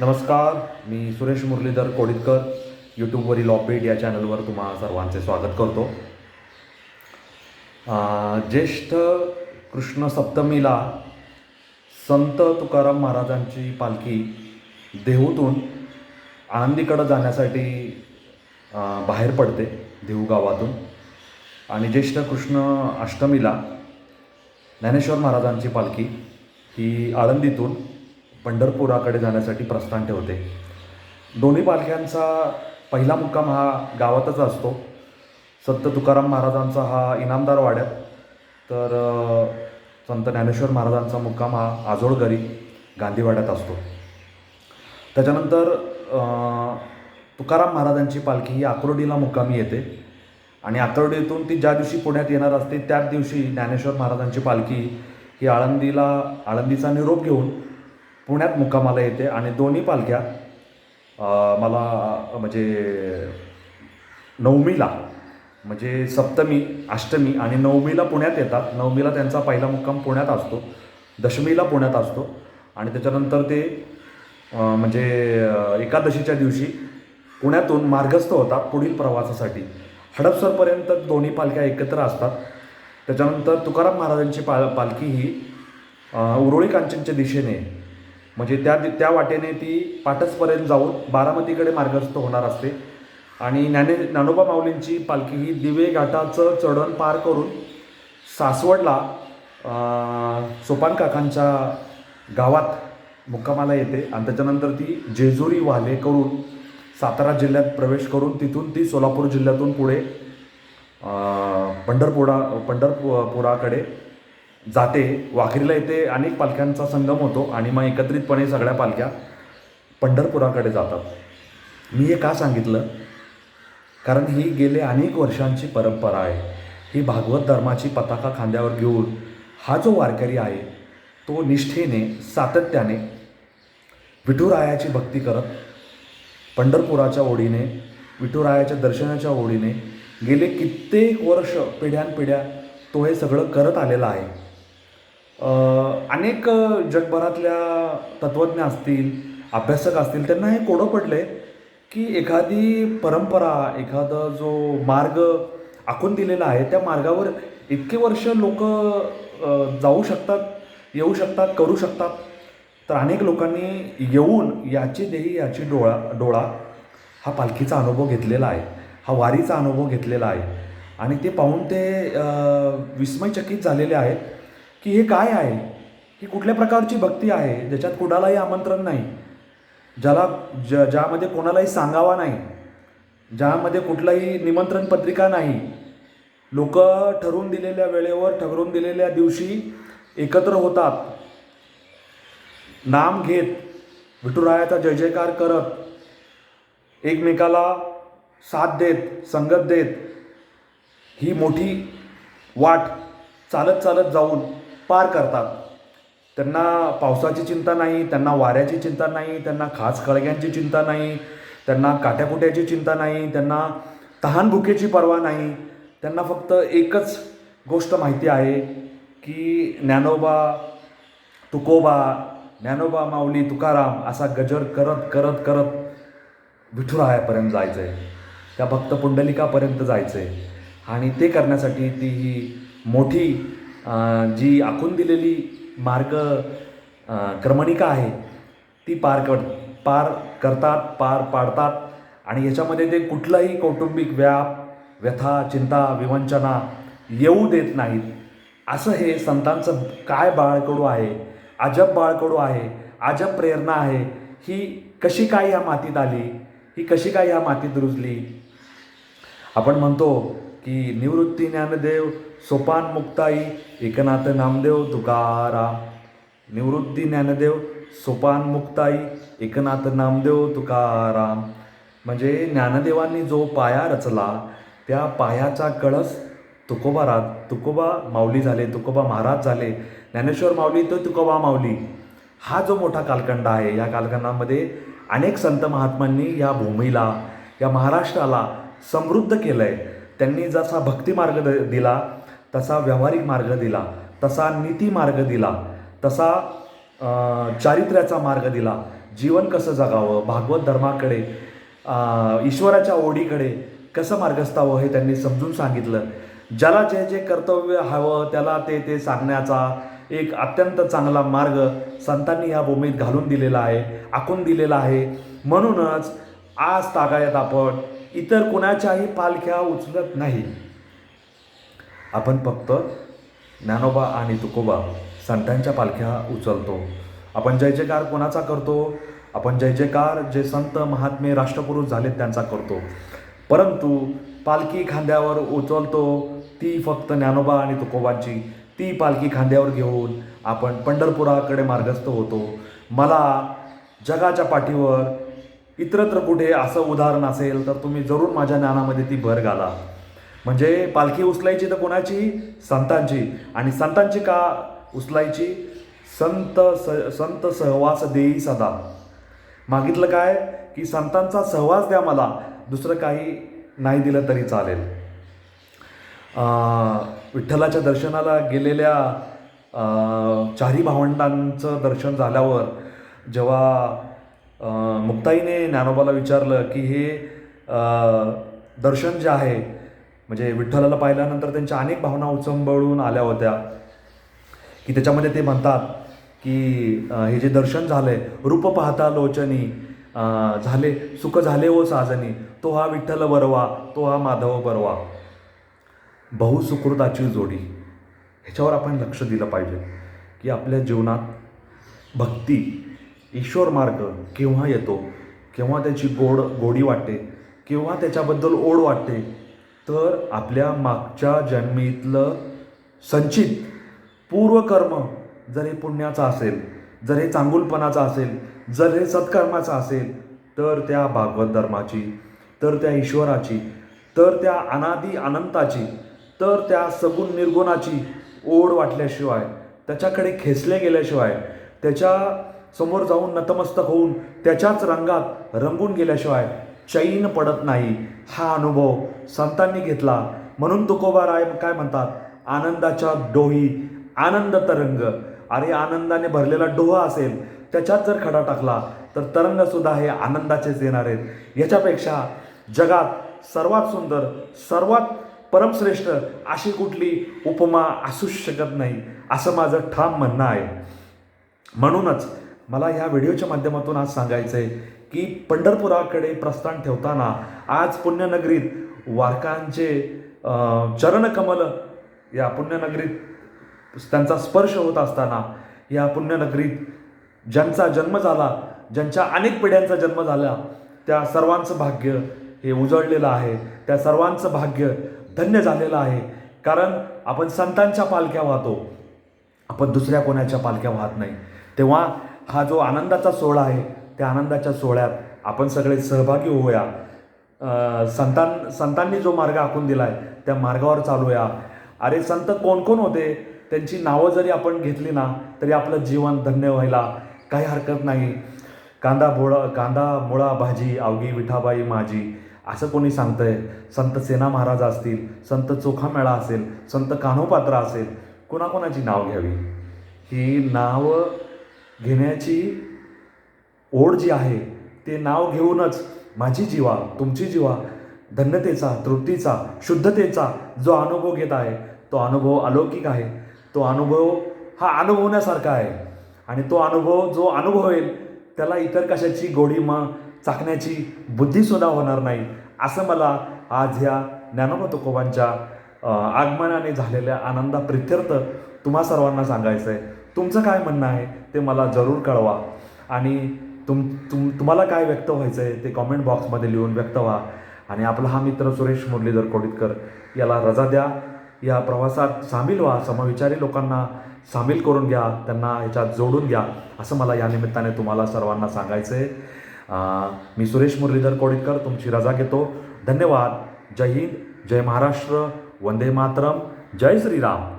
नमस्कार मी सुरेश मुरलीधर कोडितकर यूट्यूबवरील ऑपडेट या चॅनलवर तुम्हा सर्वांचे स्वागत करतो. ज्येष्ठ कृष्ण सप्तमीला संत तुकाराम महाराजांची पालखी देहूतून आळंदीकडं जाण्यासाठी बाहेर पडते देहू गावातून. आणि ज्येष्ठ कृष्ण अष्टमीला ज्ञानेश्वर महाराजांची पालखी ही आळंदीतून पंढरपुराकडे जाण्यासाठी प्रस्थान ठेवते. दोन्ही पालख्यांचा पहिला मुक्काम हा गावातच असतो. संत तुकाराम महाराजांचा हा इनामदार वाड्यात. तर संत ज्ञानेश्वर महाराजांचा मुक्काम हा आजोळगरी गांधीवाड्यात असतो. त्याच्यानंतर तुकाराम महाराजांची पालखी ही आक्रोडीला मुक्कामी येते. आणि आकुर्डीतून ती ज्या दिवशी पुण्यात येणार असते त्याच दिवशी ज्ञानेश्वर महाराजांची पालखी ही आळंदीला आळंदीचा निरोप घेऊन पुण्यात मुक्कामाला येते आणि दोन्ही पालख्या मला म्हणजे नवमीला म्हणजे सप्तमी अष्टमी आणि नवमीला पुण्यात येतात. नवमीला त्यांचा पहिला मुक्काम पुण्यात असतो. दशमीला पुण्यात असतो. आणि त्याच्यानंतर ते म्हणजे एकादशीच्या दिवशी पुण्यातून मार्गस्थ होतात पुढील प्रवासासाठी. हडपसरपर्यंत दोन्ही पालख्या एकत्र असतात. त्याच्यानंतर तुकाराम महाराजांची पाल पालखी ही उरोळी कांचनच्या दिशेने म्हणजे त्या त्या वाटेने ती पाटसपर्यंत जाऊन बारामतीकडे मार्गस्थ होणार असते. आणि ज्ञाने ज्ञानोबा माऊलींची पालखी ही दिवे घाटाचं चढण पार करून सासवडला सोपान काकांच्या गावात मुक्कामाला येते. आणि त्याच्यानंतर ती जेजुरी वाले करून सातारा जिल्ह्यात प्रवेश करून तिथून ती सोलापूर जिल्ह्यातून पुढे पंढरपुरा पंढरपुरा पंढरपुराकडे जाते वाखरीला येते अनेक पालख्यांचा संगम होतो आणि मग एकत्रितपणे सगळ्या पालख्या पंढरपुराकडे जातात. मी हे का सांगितलं? कारण ही गेले अनेक वर्षांची परंपरा आहे. ही भागवत धर्माची पताका खांद्यावर घेऊन हा जो वारकरी आहे तो निष्ठेने सातत्याने विठुरायाची भक्ती करत पंढरपुराच्या ओढीने विठुरायाच्या दर्शनाच्या ओढीने गेले कित्येक वर्ष पिढ्यानपिढ्या तो हे सगळं करत आलेला आहे. अनेक जगभरातल्या तत्त्वज्ञ असतील अभ्यासक असतील त्यांना हे कोडं पडले की एखादी परंपरा एखादा जो मार्ग आखून दिलेला आहे त्या मार्गावर इतके वर्ष लोक जाऊ शकतात येऊ शकतात करू शकतात. तर अनेक लोकांनी येऊन याची देही याची डोळा डोळा हा पालखीचा अनुभव घेतलेला आहे हा वारीचा अनुभव घेतलेला आहे. आणि ते पाहून ते विस्मयचकित झालेले आहेत. की हे काय आहे? ही कुठल्या प्रकारची भक्ती आहे? ज्याच्यात कुणालाही आमंत्रण नाही. ज्याला ज ज्यामध्ये कोणालाही सांगावा नाही. ज्यामध्ये कुठलाही निमंत्रण पत्रिका नाही. लोक ठरवून दिलेल्या वेळेवर ठरवून दिलेल्या दिवशी एकत्र होतात. नाम घेत विठुरायाचा जय जयकार करत एकमेकाला साथ देत संगत देत ही मोठी वाट चालत चालत जाऊन पार करतात. त्यांना पावसाची चिंता नाही त्यांना वाऱ्याची चिंता नाही त्यांना खास कळग्यांची चिंता नाही त्यांना काट्याकुट्याची चिंता नाही त्यांना तहानभुकेची पर्वा नाही. त्यांना फक्त एकच गोष्ट माहिती आहे की ज्ञानोबा तुकोबा ज्ञानोबा माऊली तुकाराम असा गजर करत करत करत विठुरायापर्यंत जायचं आहे त्या भक्त पुंडलिकापर्यंत जायचं आहे आणि ते करण्यासाठी ती ही मोठी जी आखून दिलेली मार्ग क्रमणिका आहे ती पार कर पार करतात पार पाडतात आणि याच्यामध्ये ते कुठलाही कौटुंबिक व्याप व्यथा चिंता विवंचना येऊ देत नाहीत. असं हे संतांचं काय बाळकडू आहे? अजब बाळकडू आहे? अजब प्रेरणा आहे? ही कशी काय ह्या मातीत आली? ही कशी काय ह्या मातीत रुजली? आपण म्हणतो की निवृत्ती ज्ञानदेव सोपान मुक्ताई एकनाथ नामदेव तुकाराम. निवृत्ती ज्ञानदेव सोपान मुक्ताई एकनाथ नामदेव तुकाराम. म्हणजे ज्ञानदेवांनी जो पाया रचला त्या पायाचा कळस तुकोबा रा तुकोबा माऊली झाले तुकोबा महाराज झाले ज्ञानेश्वर माऊली तो तुकोबा माऊली. हा जो मोठा कालखंड आहे या कालखंडामध्ये अनेक संत महात्मांनी या भूमीला या महाराष्ट्राला समृद्ध केलं आहे त्यांनी जसा भक्ती मार्ग द दिला तसा व्यावहारिक मार्ग दिला तसा नीती मार्ग दिला तसा चारित्र्याचा मार्ग दिला. जीवन कसं जगावं भागवत धर्माकडे ईश्वराच्या ओढीकडे कसं मार्गस्थावं हे त्यांनी समजून सांगितलं. ज्याला जे जे कर्तव्य हवं त्याला ते ते सांगण्याचा एक अत्यंत चांगला मार्ग संतांनी या भूमीत घालून दिलेला आहे आखून दिलेला आहे. म्हणूनच आज तागायत आपण इतर कोणाच्याही पालख्या उचलत नाही. आपण फक्त ज्ञानोबा आणि तुकोबा संतांच्या पालख्या उचलतो. आपण जय जयकार कोणाचा करतो? आपण जय जयकार जे संत महात्मे राष्ट्रपुरुष झालेत त्यांचा करतो. परंतु पालखी खांद्यावर उचलतो ती फक्त ज्ञानोबा आणि तुकोबांची. ती पालखी खांद्यावर घेऊन आपण पंढरपुराकडे मार्गस्थ होतो. मला जगाच्या पाठीवर इतरत्र कुठे असं उदाहरण असेल तर तुम्ही जरूर माझ्या ज्ञानामध्ये ती भर घाला. म्हणजे पालखी उचलायची तर कोणाची? संतांची. आणि संतांची का उचलायची? संत स संत सहवास देई सदा. मागितलं काय? की संतांचा सहवास द्या मला. दुसरं काही नाही दिलं तरी चालेल. विठ्ठलाच्या दर्शनाला गेलेल्या चारी भावंडांचं दर्शन झाल्यावर जेव्हा मुक्ताईने ज्ञानोबाला विचारलं की हे दर्शन जे आहे म्हणजे विठ्ठलाला पाहिल्यानंतर त्यांच्या अनेक भावना उचंबळून आल्या होत्या. की त्याच्यामध्ये ते म्हणतात की हे जे दर्शन झालंय रूप पाहता लोचनी झाले सुख झाले ओ साजनी तो हा विठ्ठल बरवा तो हा माधव बरवा बहुसुकृताची जोडी. ह्याच्यावर आपण लक्ष दिलं पाहिजे की आपल्या जीवनात भक्ती ईश्वर मार्ग केव्हा येतो? केव्हा त्याची गोड गोडी वाटते? केव्हा त्याच्याबद्दल ओढ वाटते? तर आपल्या मागच्या जन्मीतलं संचित पूर्वकर्म जर हे पुण्याचं असेल जर हे चांगुलपणाचं असेल जर हे सत्कर्माचं असेल तर त्या भागवत धर्माची तर त्या ईश्वराची तर त्या अनादी अनंताची तर त्या सगुण निर्गुणाची ओढ वाटल्याशिवाय त्याच्याकडे खेचले गेल्याशिवाय त्याच्या समोर जाऊन नतमस्तक होऊन त्याच्याच रंगात रंगून गेल्याशिवाय चैन पडत नाही. हा अनुभव संतांनी घेतला. म्हणून तुकोबा राय काय म्हणतात? आनंदाच्या डोही आनंद तरंग. अरे आनंदाने भरलेला डोहा असेल त्याच्यात जर खडा टाकला तर तरंगसुद्धा हे आनंदाचेच येणार आहेत. याच्यापेक्षा जगात सर्वात सुंदर सर्वात परमश्रेष्ठ अशी कुठली उपमा असूच शकत नाही असं माझं ठाम म्हणणं आहे. म्हणूनच मला ह्या व्हिडिओच्या माध्यमातून आज सांगायचं आहे की पंढरपुराकडे प्रस्थान ठेवताना आज पुण्यनगरीत वारकांचे चरणकमल या पुण्यनगरीत त्यांचा स्पर्श होत असताना या पुण्यनगरीत ज्यांचा जन्म झाला ज्यांच्या अनेक पिढ्यांचा जन्म झाला त्या सर्वांचं भाग्य हे उजळलेलं आहे. त्या सर्वांचं भाग्य धन्य झालेलं आहे. कारण आपण संतांच्या पालख्या वाहतो. आपण दुसऱ्या कोणाच्या पालख्या वाहत नाही. तेव्हा हा जो आनंदाचा सोहळा आहे त्या आनंदाच्या सोहळ्यात आपण सगळे सहभागी होऊया. संतां संतान संतांनी जो मार्ग आखून दिला आहे त्या मार्गावर चालूया. अरे संत कोण कोण होते? त्यांची नावं जरी आपण घेतली ना तरी आपलं जीवन धन्य व्हायला काही हरकत नाही. कांदा बोळा कांदा मुळा भाजी अवघी विठाबाई माझी असं कोणी सांगतंय? संत सेना महाराज असतील संत चोखामेळा असेल संत कान्होपात्र असेल कोणाकोणाची नाव घ्यावी? ही नावं घेण्याची ओढ जी आहे ते नाव घेऊनच माझी जीवा तुमची जीवा धन्यतेचा तृप्तीचा शुद्धतेचा जो अनुभव घेत आहे तो अनुभव अलौकिक आहे. तो अनुभव हा अनुभवण्यासारखा आहे. आणि तो अनुभव जो अनुभवेल त्याला इतर कशाची गोडी मग चाकण्याची बुद्धीसुद्धा होणार नाही असं मला आज ह्या ज्ञानोबा तुकोबांच्या आगमनाने झालेल्या आनंदा प्रित्यर्थ तुम्हा सर्वांना सांगायचं आहे तुमचं काय म्हणणं आहे? ते मला जरूर कळवा. आणि तुम तुम तुम्हाला काय व्यक्त व्हायचं आहे ते कॉमेंट बॉक्समध्ये लिहून व्यक्त व्हा. आणि आपला हा मित्र सुरेश मुरलीधर कोडितकर याला रजा द्या. या प्रवासात सामील व्हा. समविचारी लोकांना सामील करून घ्या. त्यांना ह्याच्यात जोडून घ्या. असं मला या निमित्ताने तुम्हाला सर्वांना सांगायचं आहे मी सुरेश मुरलीधर कोडितकर तुमची रजा घेतो. धन्यवाद. जय हिंद. जय महाराष्ट्र. वंदे मातरम. जय श्रीराम.